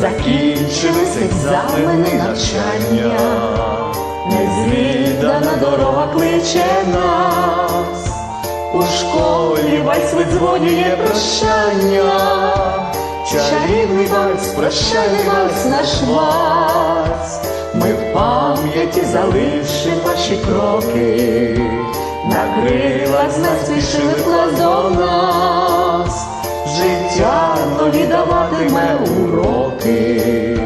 закінчились екзамени навчання, незвідана дорога кличе нас, у школі вальс видзвонює прощання, чарівний вальс, прощальний вальс, наш вальс, ми в пам'яті залишимо ваші кроки, на крилах нас спішили клас до нас, життя нові даватиме уроки,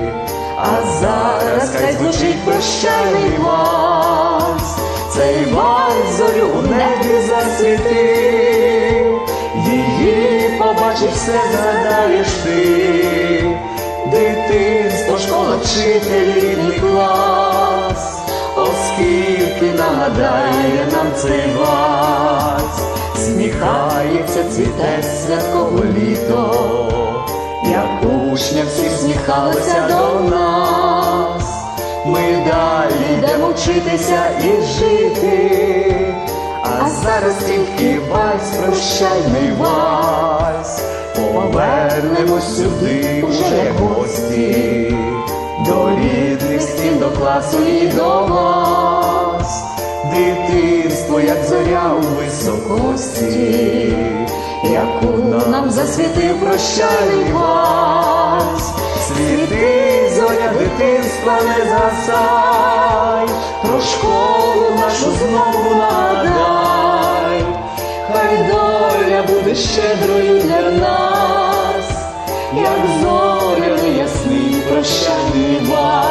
а зараз хай звучить прощальний вальс, цей вальс зорю у небі засвітив, її побачиш, все згадаєш ти, дитинство, школа, вчитель, рідний клас, оскільки нагадає нам цей вальс, сміхається, цвіте святково літо, як учня всі сміхалися до нас, ми далі йдемо вчитися і жити, а зараз тільки вальс, прощальний вальс, повернемось сюди уже гості, до рідних стін, до класу і до дитинство, як зоря у високості, яку нам засвітив прощальний вальс, світи, зоря дитинства не засай, про школу нашу знову нагадай, хай доля буде щедрою для нас, як зоряний ясний прощальний вальс.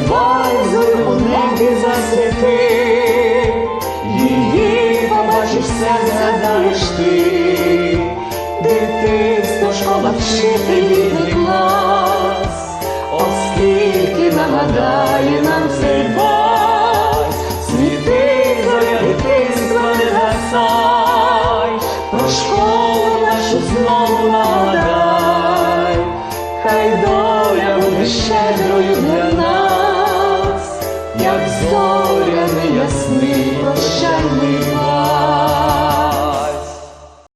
Вальс у небі засвіти, її побачиш, все згадаєш ти, дитинство, школа, вчитель, рідний клас, оскільки нагадає нас, неясний, вальс.